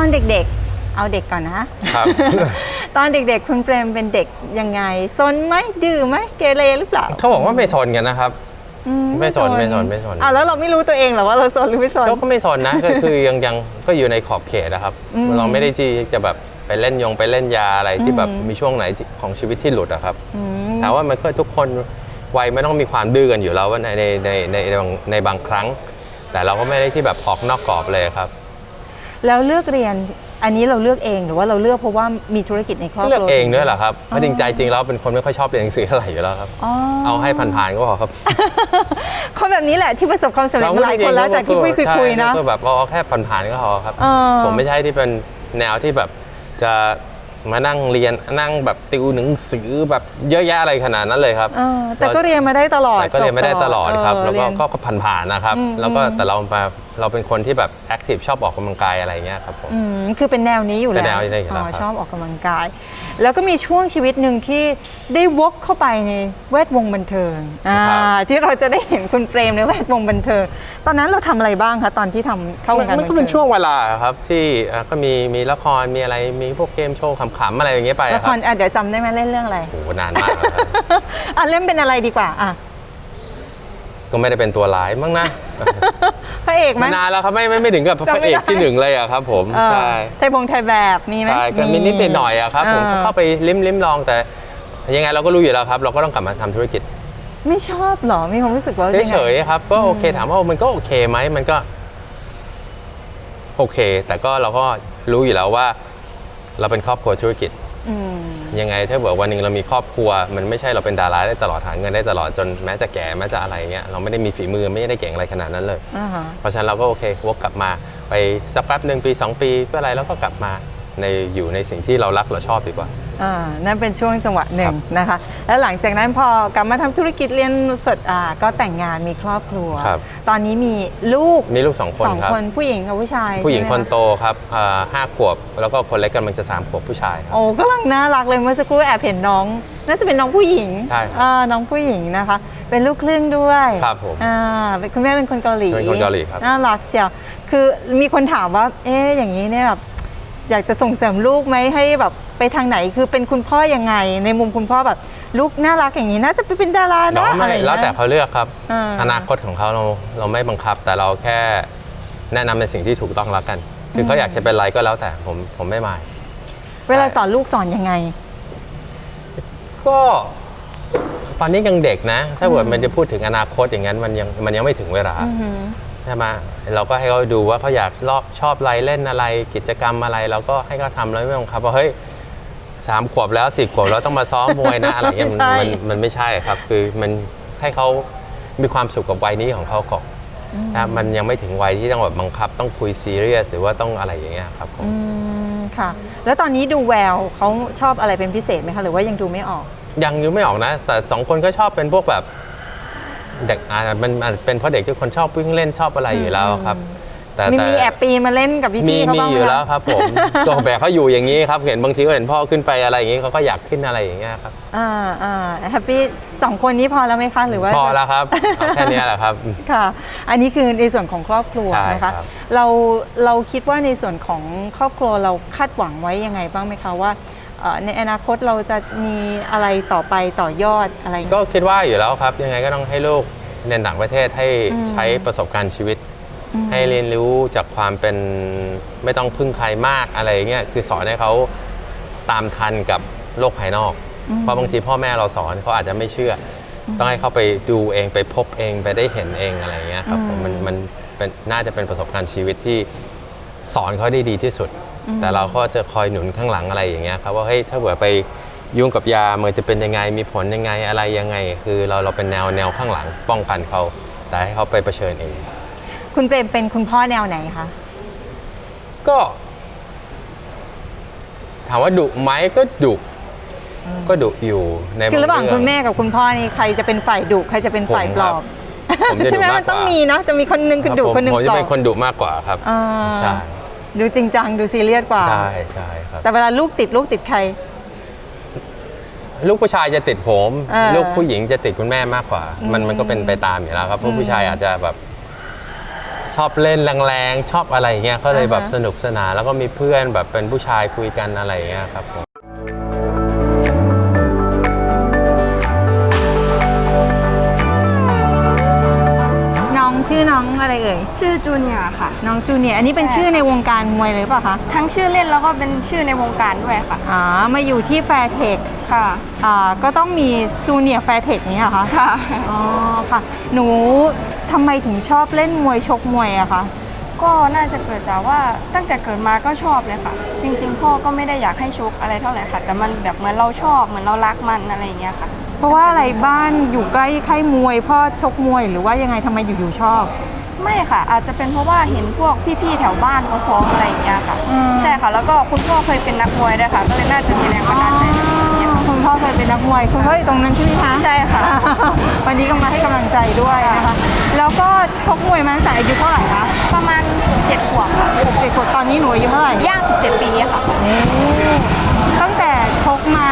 ตอนเด็กๆ เอาเด็กก่อนนะครับ ตอนเด็กๆ คุณเปรมเป็นเด็กยังไงซนไหมดื้อไหมเกเรหรือเปล่าเขาบอกว่าไม่สนกันนะครับ อืไม่สนไม่สนไม่สนอะแล้วเราไม่รู้ตัวเองเหรอว่าเราซนหรือไม่สนก็ก็ไม่สนนะก็คือยังยังก็อยู่ในขอบเขตนะครับ อืม เราไม่ได้ที่จะแบบไปเล่นยงไปเล่นยาอะไรที่แบบอืมมีช่วงไหนที่ของชีวิตที่หลุดอะครับ อืม แต่ว่ามันก็ทุกคนวัยไม่ต้องมีความดื้อกันอยู่แล้วว่าในในในในในบางในบางครั้ง แต่เราก็ไม่ได้ที่แบบออกนอกกรอบเลยครับ แล้วเลือกเรียนอันนี้เราเลือกเองหรือว่าเราเลือกเพราะว่ามีธุรกิจในครอบครัวเลือกเองด้วยเหรอครับเพอ๋ราะอจริงใจจริงแล้วเป็นคนไม่ค่อยชอบเรียนหนังสือเท่าไหร่อยู่แล้วครับอ๋อเอาให้ผ่านๆก็พอครับคนแบบนี้แหละที่ประสบความสำเร็จมาหลายคนแล้วจากที่คุยคุยใช่คุยๆนะก็แบบเอาแค่ผ่านๆก็พอครับเออผมไม่ใช่ที่เป็นแนวที่แบบจะมานั่งเรียนนั่งแบบติวหนังสือแบบเยอะแยะอะไรขนาดนั้นเลยครับเออแต่ก็เรียนมาได้ตลอดแต่ก็เรียนไม่ได้ตลอดครับเแล้วก็เรียนก็ก็ผ่านๆนะครับอืมแล้วก็อืมแต่เรามา เราเป็นคนที่แบบแอคทีฟชอบออกกำลังกายอะไรเงี้ยครับผม อืมคือเป็นแนวนี้อยู่เป็แล้วนแนวนี้อยู่แล้วอ๋อครับ ชอบออกกำลังกาย แล้วก็มีช่วงชีวิตหนึ่งที่ได้วกเข้าไปในแวดวงบันเทิงอ่าที่เราจะได้เห็นคุณเปรมในแวดวงบันเทิง ตอนนั้นเราทำอะไรบ้างคะตอนที่ทำเข้าวงการมันบันก็เทิเป็นงช่วงเวลาครับที่เอ่อก็มีมีละครมีอะไรมีพวกเกมโชว์ขำๆอะไรอย่างเงี้ยไปละคครัรบอะเดี๋ยวจำได้ไหมเล่นเรื่องอะไร โอ้โหนานมากแล้วครับ อะเล่นเป็นอะไรดีกว่าอะ ก็ไม่ได้เป็นตัวร้ายมั้งนะ พระเอกไหมมานานแล้วครับไม่ไม่ไม่ถึงกับพจำระไม่เอกได้ที่หนึ่งเลยอะครับ ผมเออใช่ไทยบงไทยแบบมีไหมใช่ก็มีนิดหน่อยอะครับ ผมออเข้าไปลิ้มลิ้มลองแต่ยังไงเราก็รู้อยู่แล้วครับ เราก็ต้องกลับมาทำธุรกิจ ไม่ชอบเหรอมีความรู้สึกว่ายังไงเฉยๆครับ ก็โอเคถามว่ามันก็โอเคไหมมันก็ โอเค แต่ก็เราก็รู้อยู่แล้วว่า เราเป็นครอบครัวธุรกิจอืม ยังไงถ้าเกิดวันหนึ่งเรามีครอบครัว มันไม่ใช่เราเป็นดาราได้ตลอดหาเงินได้ตลอดจนแม้จะแก่แม้จะอะไรเงี้ยเราไม่ได้มีฝีมือไม่ได้เก่งอะไรขนาดนั้นเลยอ่าฮะเพราะฉะนั้นเราก็โอเควกกลับมาไปสักแป๊บหนึ่งปี 2 ปีเพื่ออะไรแล้วก็กลับมาในอยู่ในสิ่งที่เรารักเราชอบดีกว่าอ่า นั่นเป็นช่วงจังหวะหนึ่งนะคะ แล้วหลังจากนั้นพอกลับมาทำธุรกิจเรียนสดอ่าก็แต่งงานมีครอบครัวครับตอนนี้มีลูกมีลูกสองคนสองครับคนผู้หญิงกับผู้ชาย ผู้หญิงใช่ไมคนโตครับอ่าห้าขวบ แล้วก็คนเล็กกำลังจะสามขวบผู้ชายครับโอ้กำลังน่ารักเลยเมื่อสักครู่แอบเห็นน้อง น่าจะเป็นน้องผู้หญิงใช่ครับอ่าน้องผู้หญิงนะคะ เป็นลูกครึ่งด้วยครับผมอ่าเป็นคุณแม่เป็นคนเกาหลีเป็นคนเกาหลีครับน่ารักเชียวคือมีคนถามว่า เอ๊ะอย่างนี้เนี่ยแบบอยากจะส่งเสริมลูกไหมให้แบบ ไปทางไหนคือเป็นคุณพ่อยังไง ในมุมคุณพ่อแบบลูกน่ารักอย่างนี้น่าจะไปเป็นดาราน้อนะงอะไรไม่อย่างแล้วเงี้ยแต่เขาเลือกครับอ่าอนาคตของเขาเราเราไม่บังคับ แต่เราแค่แนะนำในสิ่งที่ถูกต้องแล้วกันคือเขาอยากจะเป็นอะไรก็แล้วแต่ผมผมไม่มาย เวลาสอนลูกสอนยังไง ก็ตอนนี้ยังเด็กนะ ถ้าเกิดมันจะพูดถึงอนาคตอย่างนั้นมันยังมันยังไม่ถึงเวลาอือหือใช่ไหมเราก็ให้เขาดูว่าเขาอยากรอบชอบอะไรเล่นอะไร กิจกรรมอะไร เราก็ให้เขาทำแล้วไม่บังคับว่าเฮ้ย สามขวบแล้วสี่ขวบแล้วต้องมาซ้อมมวยนะ อะไรเงี้ยมันมันมันไม่ใช่ครับ คือมันให้เขามีความสุขกับวัยนี้ของเขาก่อนนะมันยังไม่ถึงวัยที่ต้องแบบบังคับ ต้องคุยซีเรียสหรือว่าต้องอะไรอย่างเงี้ยครับผมอืมค่ะ แล้วตอนนี้ดูแววเขาชอบอะไรเป็นพิเศษไหมคะ หรือว่ายังดูไม่ออก ยังยังไม่ออกนะแต่สองคนก็ชอบเป็นพวกแบบเด็กอ่ามันมันเป็นเพราะเด็กทุกคนชอบวิ่งเล่นชอบอะไรอยู่แล้วครับ แต่มีแต่มีแอบปีนมาเล่นกับมีพี่ๆเขามีบ้างไหอมยู่คะแล้วครับผมตัวแบกเขาอยู่อย่างนี้ครับเห็นบางทีก็เห็นพ่อขึ้นไปอะไรอย่างนี้เขาก็อยากขึ้นอะไรอย่างเงี้ยครับ อ่าอ่าแฮปปี้สองคนนี้พอแล้วไหมคะหรือว่าพอแล้วครับเอาแค่เนี้ยแหละครับ ค่ะ อันนี้คือในส่วนของครอบครัวใช่นะคะครับเราเราคิดว่าในส่วนของครอบครัวเราคาดหวังไว้ยังไงบ้างไหมคะว่าเอ่อในอนาคตเราจะมีอะไรต่อไปต่อยอดอะไรก็คิดว่าอยู่แล้วครับ ยังไงก็ต้องให้ลูกเรียนต่างประเทศให้อืม ใช้ประสบการณ์ชีวิตอืม ให้เรียนรู้จากความเป็นไม่ต้องพึ่งใครมากอะไรอย่างเงี้ยคือสอนให้เขาตามทันกับโลกภายนอกอืมเพราะบางทีพ่อแม่เราสอนเขาอาจจะไม่เชื่ออต้องให้เขาไปดูเองไปพบเองไปได้เห็นเองอะไรอย่างเงี้ยครับผมมันมันเป็นน่าจะเป็นประสบการณ์ชีวิตที่สอนเขาได้ดีที่สุด แต่เราก็จะคอยหนุนข้างหลังอะไรอย่างเงี้ยครับว่าเฮ้ยถ้าเกิดไปยุ่งกับยามันจะเป็นยังไงมีผลยังไงอะไรยังไง คือเราเราเป็นแนวแนวข้างหลังป้องกันเขาแต่ให้เขาไปเผชิญเอง คุณเปรมเป็นคุณพ่อแนวไหนคะ ก็ ถามว่าดุไหมก็ดุก็ดุอยู่ในคือระหว่างเอคุณแม่กับคุณพ่อนี่ใครจะเป็นฝ่ายดุใครจะเป็นฝ่ายปลอบผมจะใช่ดุไหมมามักนกต้องว่ามีเนาะจะมีคนหนึงคือดุรับผมคนหนึงผมปจะลอเป็นบคนดุมากกว่าครับอ่าใช่ดูจริงจังดูซีเรียสกว่าใช่ใช่ครับแต่เวลาลูกติดลูกติดใคร ลูกผู้ชายจะติดผมเออลูกผู้หญิงจะติดคุณแม่มากกว่า มันอืมมันก็เป็นไปตามอยู่แล้วครับเพราะผู้ชายอาจจะแบบ ชชอบเล่นแรงๆ ชอบอะไรอย่างเงี้ยก็เลยแบบอ่าฮะ สนุกสนานแล้วก็มีเพื่อนแบบเป็นผู้ชายคุยกันอะไรอย่างเงี้ยครับผม น้องอะไรเอ่ย ชื่อจูเนียร์ค่ะ น้องจูเนียร์อันนี้เป็นใช่ ชื่อในวงการมวยเลยหรือเปล่าคะทั้งชื่อเล่นแล้วก็เป็นชื่อในวงการด้วยค่ะ อ๋อมาอยู่ที่แฟร์เทคค่ะ อ่าก็ต้องมีจูเนียร์แฟร์เทคนี้ยเหรอคะค่ะ อ๋อค่ะ หนูทำไมถึงชอบเล่นมวยชกมวยอะคะก็น่าจะเกิดจากว่าตั้งแต่เกิดมาก็ชอบเลยค่ะ จริง ๆ พ่อก็ไม่ได้อยากให้ชกอะไรเท่าไหร่ค่ะ แต่มันแบบเหมือนเราชอบเหมือนเรารักมันอะไรอย่างเงี้ยค่ะ เพราะว่าอะไรบ้านอยู่ใกล้ค่ายมวยพ่อชกมวยหรือว่ายังไงทำไมอยู่ๆชอบ ไม่ค่ะ อาจจะเป็นเพราะว่าเห็นพวกพี่ๆแถวบ้านเขาซ้อมอะไรอย่างเงี้ยค่ะ อืม ใช่ค่ะ แล้วก็คุณพ่อเคยเป็นนักมวยด้วยค่ะ ก็เลยน่าจะมีแรงบันดาลใจในตรงนี้ค่ะ คุณพ่อเคยเป็นนักมวยคุณพ่ออยู่ตรงนั้นใช่ไหมคะใช่ค่ะวันนี้ก็มาให้กำลังใจด้วยนะคะ แล้วก็ชกมวยมาตั้งแต่อายุเท่าไหร่คะประมาณเจ็ดขวบค่ะหกเจ็ดขวบตอนนี้หนูอายุเท่าไหร่ย่าง 17 ปีนี้ค่ะ ตั้งแต่ชกมา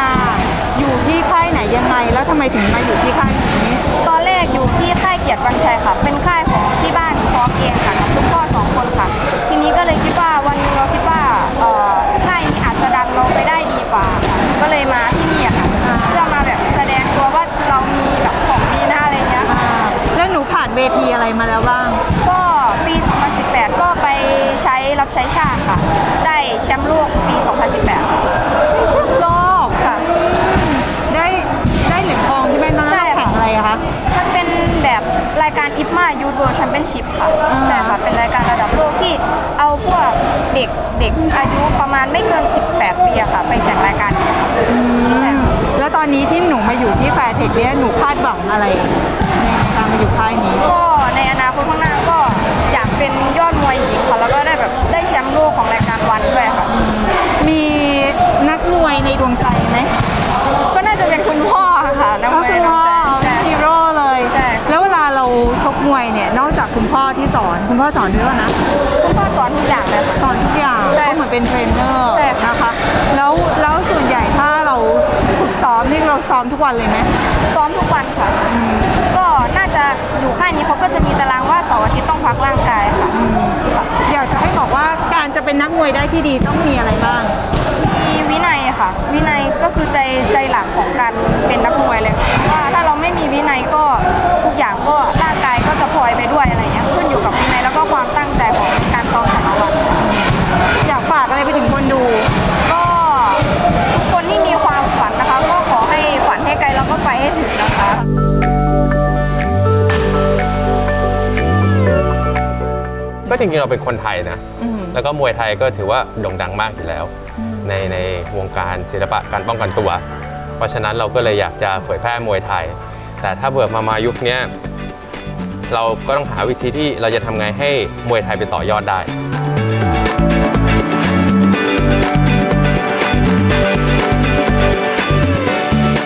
อยู่ที่ค่ายไหนยังไงแล้วทำไม ถึงมาอยู่ที่ค่ายนี้ตอนแรกอยู่ที่ค่ายเกียรติวังชัยค่ะ เป็นค่ายของที่บ้านซ้อมเองค่ะกับคุณพ่อสองคนค่ะ ทีนี้ก็เลยคิดว่าวันหนึงเราคิดว่าเอ่อค่ายนี้อาจจะดันเราไปได้ดีกว่าค่ะก็เลยมาที่นี่ค่ะอ่าเพื่อมาแบบแสดงตัวว่าเรามีแบบของดีนะอะไรเงี้ยค่ะอ่าแล้วหนูผ่านเวทีอะไรมาแล้วบ้าง ใช่ค่ะ เป็นรายการระดับโลกที่เอาพวกเด็กเด็กอายุประมาณไม่เกิน 18 ปีอะค่ะ ไปแข่งรายการนี้ค่ะใช่ค่ะแล้วตอนนี้ที่หนูมาอยู่ที่แฟร์เทคเนี่ยหนูคาดหวังอะไรในการมาอยู่ค่ายนี้ ก็ เหมือนเป็นเทรนเนอร์ใช่ค่ะ นะคะแล้วแล้วส่วนใหญ่ถ้าเราฝึกซ้อมนี่เราซ้อมทุกวันเลยไหมซ้อมทุกวันค่ะ ก็น่าจะอยู่ค่ายนี้เขาก็จะมีตารางว่าเสาร์อาทิตย์ต้องพักร่างกายค่ะค่ะอยากจะให้บอกว่าการจะเป็นนักมวยได้ที่ดีต้องมีอะไรบ้าง มีวินัยค่ะ วินัยก็คือใจ จริงๆเราเป็นคนไทยนะ อืม แล้วก็มวยไทยก็ถือว่าโด่งดังมากอยู่แล้วในในวงการศิลปะการป้องกันตัว เพราะฉะนั้นเราก็เลยอยากจะเผยแพร่มวยไทย แต่ถ้าเบิดมามายุคเนี้ยเราก็ต้องหาวิธีที่เราจะทำไงให้มวยไทยไปต่อยอดได้อ